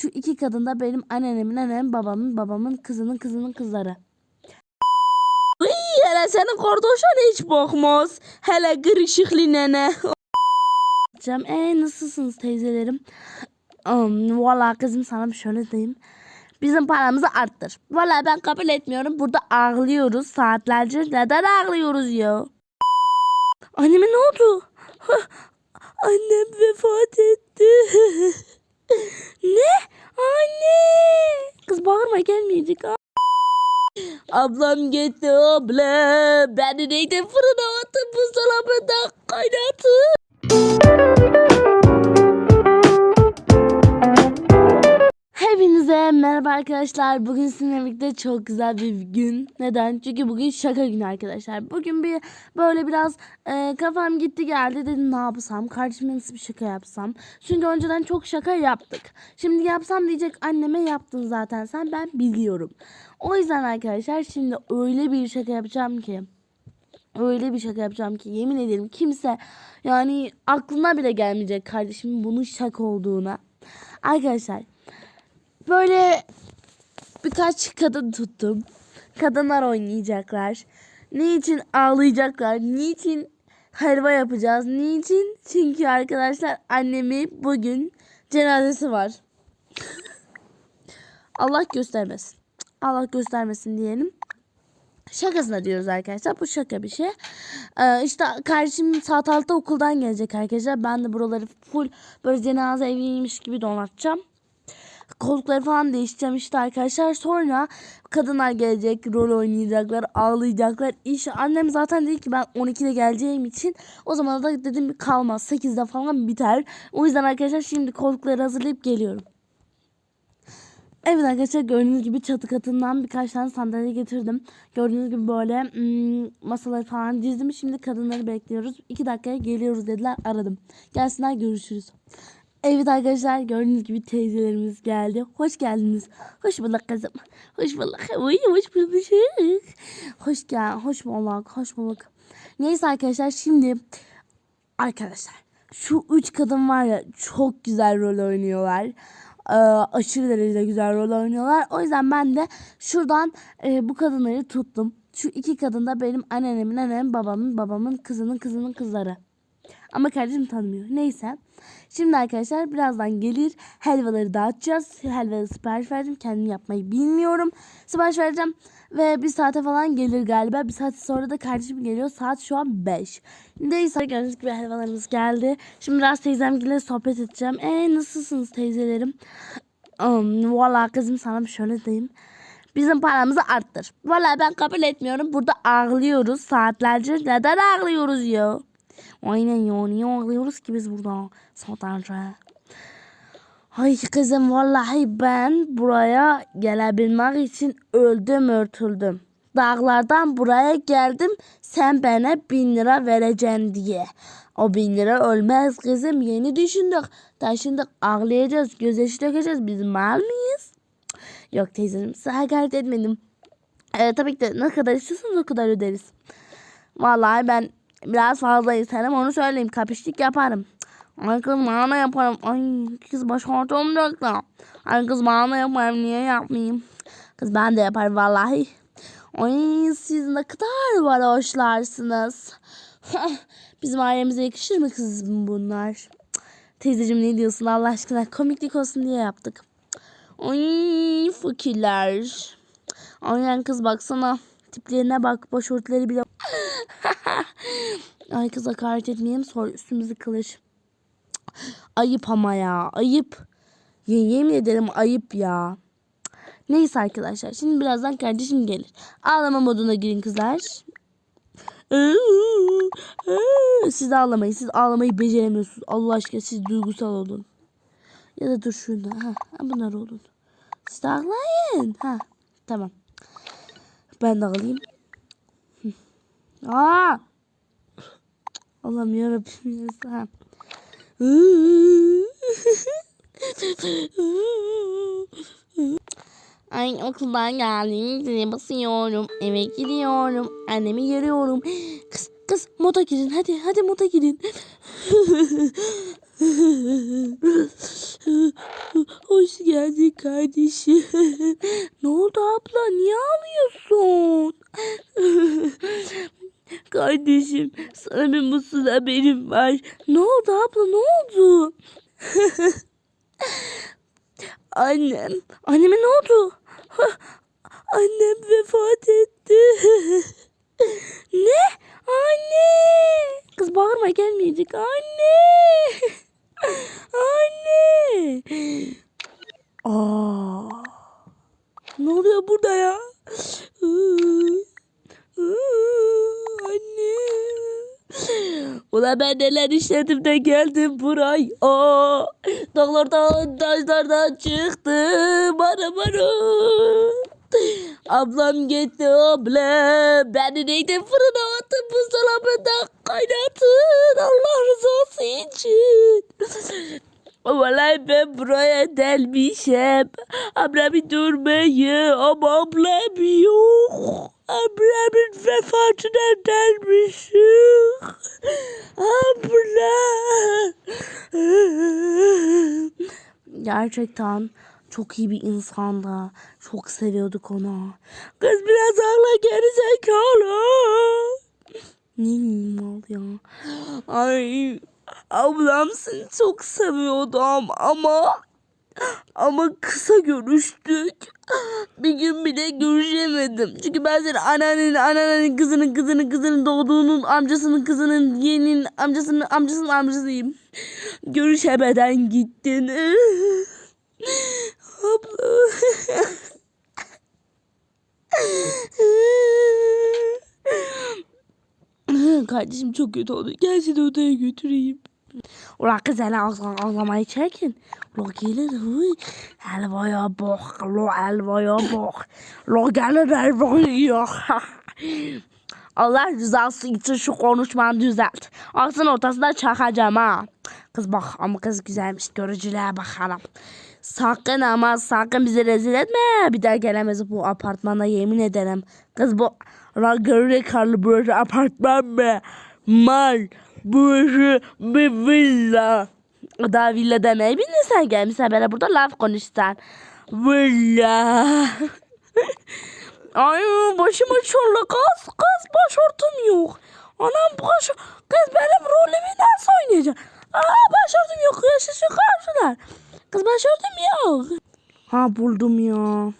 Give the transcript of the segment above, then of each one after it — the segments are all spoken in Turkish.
Şu iki kadın da benim annemin annemin babamın babamın kızının kızının kızları. Uy, hele senin kardeşin hiç bakmaz. Hele kırışıklı nene. Cem e nasılsınız teyzelerim? Um, Valla kızım sana şöyle diyeyim. Bizim paramızı arttır. Valla ben kabul etmiyorum. Burada ağlıyoruz saatlerce. Neden ağlıyoruz ya? Anneme ne oldu? Annem vefat etti. ne? Anne! Kız ha. Ablam gitti abla. Beni neydi fırına attı buzdolabında kaynattı. Merhaba arkadaşlar. Bugün sizinle birlikte çok güzel bir gün. Neden? Çünkü bugün şaka günü arkadaşlar. Bugün bir böyle biraz e, kafam gitti geldi dedim ne yapsam? Kardeşime nasıl bir şaka yapsam? Çünkü önceden çok şaka yaptık. Şimdi yapsam diyecek anneme yaptın zaten sen ben biliyorum. O yüzden arkadaşlar şimdi öyle bir şaka yapacağım ki öyle bir şaka yapacağım ki yemin ederim kimse yani aklına bile gelmeyecek kardeşimin bunun şaka olduğuna. Arkadaşlar böyle birkaç kadın tuttum. Kadınlar oynayacaklar. Niçin ağlayacaklar? Niçin helva yapacağız? Niçin? Çünkü arkadaşlar annemi bugün cenazesi var. Allah göstermesin. Allah göstermesin diyelim. Şakasına diyoruz arkadaşlar. Bu şaka bir şey. Ee, işte kardeşim saat 6'da okuldan gelecek arkadaşlar. Ben de buraları full böyle cenaze eviymiş gibi donatacağım. Koltukları falan değiştireceğim işte arkadaşlar. Sonra kadınlar gelecek, rol oynayacaklar, ağlayacaklar. İş annem zaten dedi ki ben 12'de geleceğim için o zaman da dedim kalmaz 8'de falan biter. O yüzden arkadaşlar şimdi koltukları hazırlayıp geliyorum. Evet arkadaşlar gördüğünüz gibi çatı katından birkaç tane sandalye getirdim. Gördüğünüz gibi böyle hmm, masaları falan dizdim. Şimdi kadınları bekliyoruz. 2 dakikaya geliyoruz dediler aradım. Gelsinler görüşürüz. Evet arkadaşlar gördüğünüz gibi teyzelerimiz geldi. Hoş geldiniz. Hoş bulduk kızım. Hoş bulduk. Uy, hoş bulduk. Hoş gel. Hoş bulduk. Hoş bulduk. Neyse arkadaşlar şimdi arkadaşlar şu üç kadın var ya çok güzel rol oynuyorlar. Ee, aşırı derecede güzel rol oynuyorlar. O yüzden ben de şuradan e, bu kadınları tuttum. Şu iki kadın da benim annemin, annemin, babamın, babamın, kızının, kızının kızları. Ama kardeşim tanımıyor. Neyse. Şimdi arkadaşlar birazdan gelir. Helvaları dağıtacağız. Helvaları sipariş verdim. Kendim yapmayı bilmiyorum. Sipariş vereceğim. Ve bir saate falan gelir galiba. Bir saat sonra da kardeşim geliyor. Saat şu an 5. Neyse gördüğünüz gibi helvalarımız geldi. Şimdi biraz teyzemle sohbet edeceğim. E nasılsınız teyzelerim? Um, Valla kızım sana şöyle diyeyim. Bizim paramızı arttır. Valla ben kabul etmiyorum. Burada ağlıyoruz saatlerce. Neden ağlıyoruz ya? Aynen ya niye ağlıyoruz ki biz burada saatlerce? Ay kızım vallahi ben buraya gelebilmek için öldüm örtüldüm. Dağlardan buraya geldim sen bana bin lira vereceksin diye. O bin lira ölmez kızım yeni düşündük. Taşındık ağlayacağız gözyaşı dökeceğiz biz mal mıyız? Yok teyzeciğim size hakaret etmedim. Ee, tabii ki de ne kadar istiyorsanız o kadar öderiz. Vallahi ben biraz fazla isterim onu söyleyeyim. Kapıştık yaparım. Ay kız bana yaparım. Ay kız baş olmayacak da. Ay kız bana yaparım niye yapmayayım. Kız ben de yaparım vallahi. Ay siz ne kadar varoşlarsınız. Bizim ailemize yakışır mı kızım bunlar? Teyzeciğim ne diyorsun Allah aşkına komiklik olsun diye yaptık. Ay fakirler. Aynen kız baksana. Tiplerine bak. Başörtüleri bile. Kız hakaret etmeyelim sonra üstümüzü kılır. Ayıp ama ya. Ayıp. Ya, yemin ederim ayıp ya. Neyse arkadaşlar. Şimdi birazdan kardeşim gelir. Ağlama moduna girin kızlar. Siz ağlamayın. Siz ağlamayı beceremiyorsunuz. Allah aşkına siz duygusal olun. Ya da dur şurada. Ha, bunlar olun. Siz ağlayın. Ha, tamam. Ben de ağlayayım. Aa! Allah'ım yarabbim. ya. Ha. Ay okuldan geldim. Zile basıyorum. Eve gidiyorum. Annemi görüyorum. Kız kız moda girin. Hadi hadi moda girin. Hoş geldin kardeşim. ne oldu abla? Niye ağlıyorsun? Bir mutsuz haberim var. Ne oldu abla? Ne oldu? Annem. Anneme ne oldu? Annem vefat etti. ne? Anne. Kız bağırma gelmeyecek. Anne. Anne. Aa. Ne oluyor burada ya? Ulan ben neler işledim de geldim buraya. Aa, dağlardan taşlardan çıktım. Bana bana. Ablam gitti abla. Beni neydi fırına attın buzdolabında kaynatın. Allah rızası için. Vallahi ben buraya delmişim. Ablamı durmayı ama ablam yok. Ablamın vefatına delmişim. Abla. Gerçekten çok iyi bir insandı. Çok seviyorduk onu. Kız biraz ağla geri zekalı. Ne mal ya. Ay ablam seni çok seviyordum ama ama kısa görüştük. Bir gün bile görüşemedim. Çünkü ben senin anneannenin, anneannenin kızının kızının kızının doğduğunun amcasının kızının yeğenin amcasının amcasının amcasıyım. Görüşemeden gittin. Abla. Kardeşim çok kötü oldu. Gel seni odaya götüreyim. Ulan kız hele ağzına ağlamayı çekin. Ulan gelir huy. Helvaya bak. Ulan helvaya bak. Ulan gelir helvaya. Allah rızası için şu konuşmanı düzelt. Ağzının ortasında çakacağım ha. Kız bak ama kız güzelmiş. Görücülüğe bakalım. Sakın ama sakın bizi rezil etme. Bir daha gelemez bu apartmana yemin ederim. Kız bu la geri karlı burası apartman mı? Mal. Burası bir villa. Daha villa demeyi bildin sen gelmişsen böyle burada laf konuşsan. Villa. Ay başım açıyorlar kız. Kız başörtüm yok. Anam baş... Kız benim rolümü nasıl oynayacak? Aa başörtüm yok. Yaşaşı karşılar. Kız başörtüm yok. Ha buldum ya.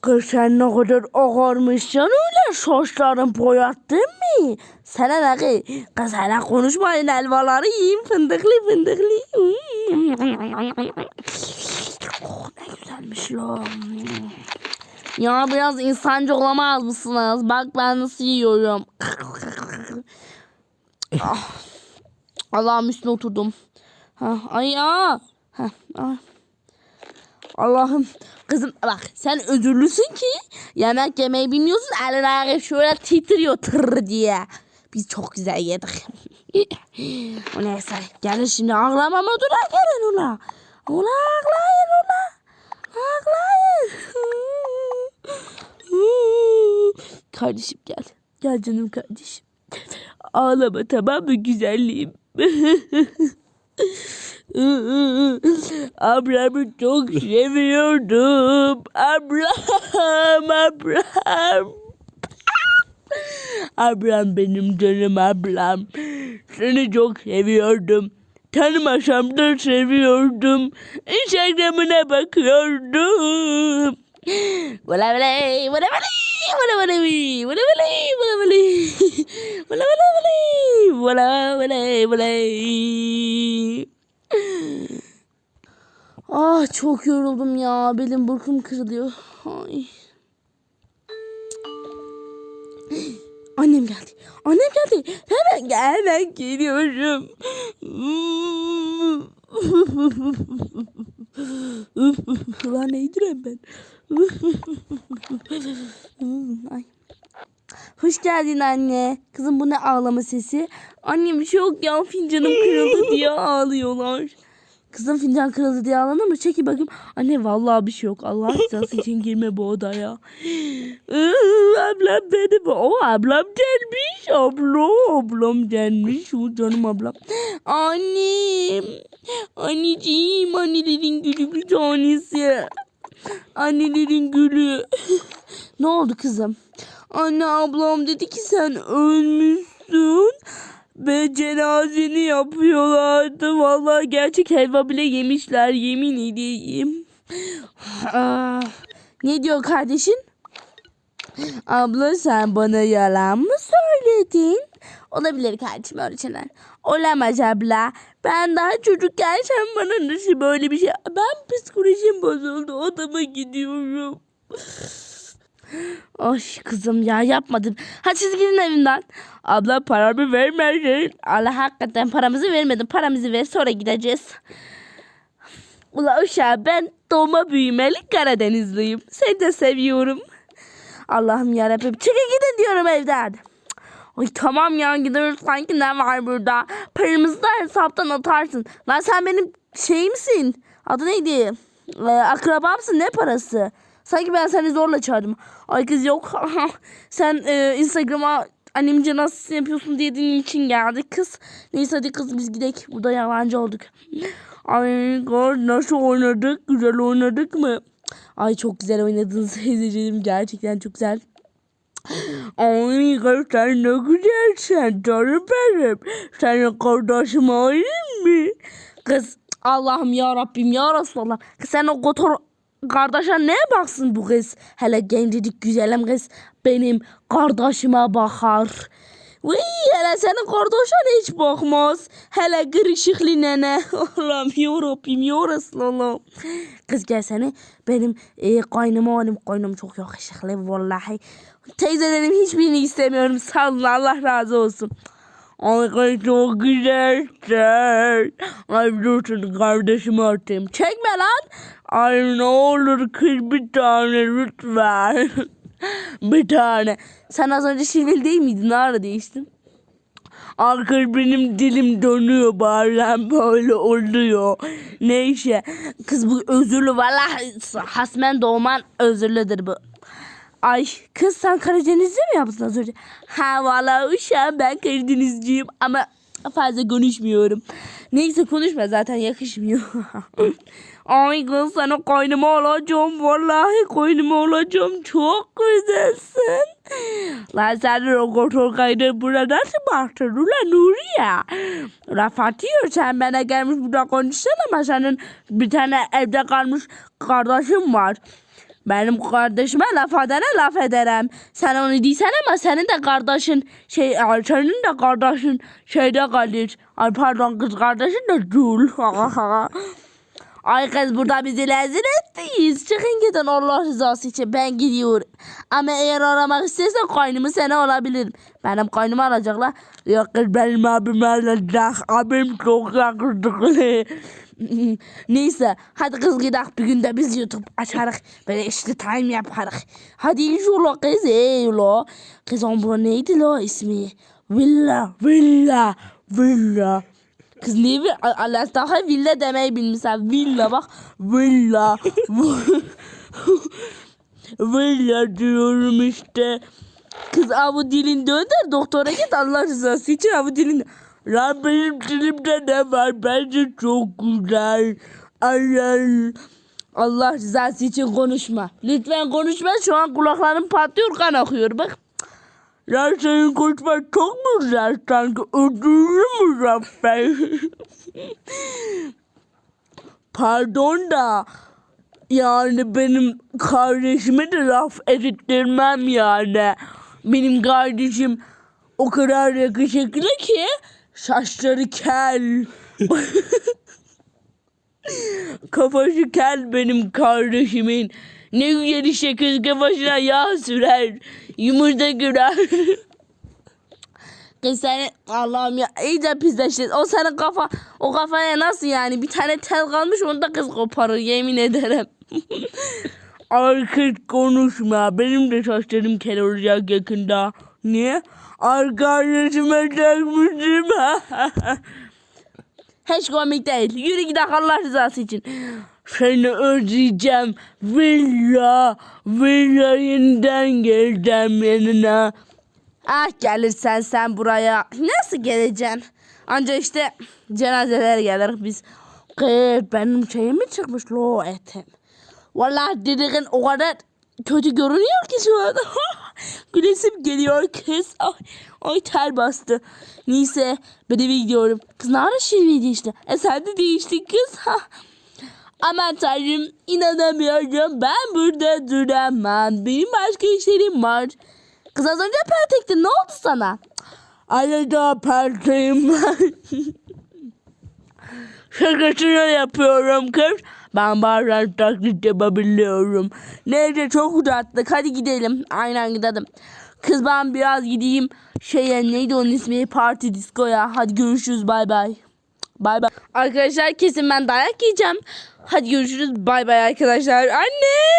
Kız sen ne kadar ağarmışsın öyle saçların boyattın mı? Sana ki? Kız hala konuşmayın elvaları yiyeyim fındıklı fındıklı. Oh, ne güzelmiş lan. Ya biraz insancı olamaz mısınız? Bak ben nasıl yiyorum. Ah. Allah'ım üstüne oturdum. Ha, ay ya. Ha, ah. Allah'ım kızım bak sen özürlüsün ki yemek yemeyi bilmiyorsun elin ayağı şöyle titriyor tır diye. Biz çok güzel yedik. neyse gelin şimdi ağlama moduna gelin ula. Ula ağlayın ula. Ağlayın. kardeşim gel. Gel canım kardeşim. Ağlama tamam mı güzelliğim? Ablamı çok seviyordum. Ablam, ablam. Ablam benim canım ablam. Seni çok seviyordum. Tanımasam da seviyordum. Instagram'ına bakıyordum. Vela vela, vela vela, vela vela, vela vela, vela vela, vela vela, vela vela, vela vela. Ah çok yoruldum ya. Belim burkum kırılıyor. Ay. Annem geldi. Annem geldi. Hemen gel, hemen geliyorum. Ulan neydirem ben? Ay. Hoş geldin anne. Kızım bu ne ağlama sesi? Annem bir şey yok ya fincanım kırıldı diye ağlıyorlar. Kızım fincan kırıldı diye ağlanır mı? Çekil bakayım. Anne vallahi bir şey yok. Allah rızası için girme bu odaya. Ablam benim. O ablam gelmiş. Ablam, ablam gelmiş. O canım ablam. Annem. Anneciğim. Annelerin gülü bir tanesi. Annelerin gülü. ne oldu kızım? Anne ablam dedi ki sen ölmüşsün. Ve cenazeni yapıyorlardı. Vallahi gerçek helva bile yemişler. Yemin edeyim. Ah, ne diyor kardeşin? Abla sen bana yalan mı söyledin? Olabilir kardeşim öyle şeyler. Olamaz abla. Ben daha çocukken sen bana nasıl böyle bir şey... Ben psikolojim bozuldu. Odama gidiyorum. Ay kızım ya yapmadım. Hadi siz gidin evinden. Abla paramı vermedin. Allah hakikaten paramızı vermedin. Paramızı ver sonra gideceğiz. Ula uşağı ben doğma büyümeli Karadenizliyim. Seni de seviyorum. Allah'ım yarabbim. Çıkın gidin diyorum evden. Ay tamam ya gidiyoruz sanki ne var burada. Paramızı da hesaptan atarsın. Lan sen benim şeyimsin. Adı neydi? Ee, akrabamsın ne parası? Sanki ben seni zorla çağırdım. Ay kız yok. sen e, Instagram'a annemce nasıl yapıyorsun dediğin için geldik kız. Neyse hadi kız biz gidelim. Burada yalancı olduk. Ay kız nasıl oynadık? Güzel oynadık mı? Ay çok güzel oynadınız teyzeciğim. Gerçekten çok güzel. Ay kız sen ne güzelsin canım benim. Senin kardeşim olayım mı? Kız Allah'ım ya Rabbim ya Resulallah. Kız sen o kotor kardeşe ne baksın bu kız? Hele gencecik güzelim kız benim kardeşime bakar. Vıy hele senin kardeşin hiç bakmaz. Hele gırışıklı nene. Allah'ım ya Rabbim ya Resulallah. Kız gel seni benim e, kaynıma alayım. Kaynım çok yakışıklı vallahi. Teyzelerim hiçbirini istemiyorum. Sağ olun Allah razı olsun. Kız çok güzelsin. Ay dursun kardeşimi atayım. Çekme lan. Ay ne olur kız bir tane lütfen. bir tane. Sen az önce Şivil değil miydin? Ara değiştin? Arkadaş benim dilim dönüyor bazen böyle oluyor. Neyse. Kız bu özürlü valla hasmen doğman özürlüdür bu. Ay kız sen Karadenizli mi yaptın az önce? Ha valla uşağım ben Karadenizciyim ama fazla konuşmuyorum. Neyse konuşma zaten yakışmıyor. Ay kız sana koynuma olacağım. Vallahi koynuma olacağım. Çok güzelsin. Lan sen rokotor kaydı burada nasıl baktın ulan Nuriye? Laf atıyor sen bana gelmiş burada konuşsana ama senin bir tane evde kalmış kardeşim var. Benim kardeşime laf edene laf ederim. Sen onu diysen ama senin de kardeşin şey ay, senin de kardeşin şeyde kalır. Ay pardon kız kardeşin de dul. Ay kız burada bizi rezil ettiyiz. Çıkın gidin Allah rızası için ben gidiyorum. Ama eğer aramak istersen kaynımı sana olabilirim. Benim kaynımı arayacaklar. Yok kız benim abim arayacak. Abim çok yakışıklı. Neyse hadi kız gidelim bir günde biz YouTube açarız. Böyle işte time yaparız. Hadi inşallah kız eyvallah. Kız onun bu neydi la ismi? Villa, villa, villa. Kız niye bir Allah daha villa demeyi bilmişsen villa bak villa villa diyorum işte kız avu dilin dönder doktora git Allah rızası için avu dilin Lan benim dilimde ne var? Bence çok güzel. Allah Allah rızası için konuşma. Lütfen konuşma. Şu an kulaklarım patlıyor kan akıyor. Bak. Ya senin konuşman çok mu güzel? Sanki ödüllü muzaffer. Pardon da yani benim kardeşime de laf edittirmem yani. Benim kardeşim o kadar yakışıklı ki saçları kel. Kafası kel benim kardeşimin. Ne güzel işte kız kafasına yağ sürer. Yumurta kırar. Kız sen Allah'ım ya iyice pisleştin. O senin kafa o kafaya nasıl yani bir tane tel kalmış onu da kız koparır yemin ederim. Kız konuşma. Benim de saçlarım kel olacak yakında. Niye? Arkadaşıma takmışım. Hiç komik değil. Yürü gidelim Allah rızası için. Seni özleyeceğim. Villa. Villa yeniden geleceğim yanına. Ah gelirsen sen buraya. Nasıl geleceksin? Anca işte cenazeler gelir biz. Kız benim şeyim mi çıkmış lo etim. Vallahi dediğin o kadar kötü görünüyor ki şu an. Gülesim geliyor kız. Ay, ay ter bastı. Neyse ben eve gidiyorum. Kız ne ara şimdi değişti? E sen de değiştin kız. Ha. Aman tanrım inanamıyorum. Ben burada duramam. Benim başka işlerim var. Kız az önce pertektin. Ne oldu sana? Arada perteğim var. Şakasını yapıyorum kız. Ben bazen taklit yapabiliyorum. Neyse çok uzattık. Hadi gidelim. Aynen gidelim. Kız ben biraz gideyim. Şeye neydi onun ismi? Parti diskoya. Hadi görüşürüz. Bay bay. Bay bay. Arkadaşlar kesin ben dayak yiyeceğim. Hadi görüşürüz. Bay bay arkadaşlar. Anne.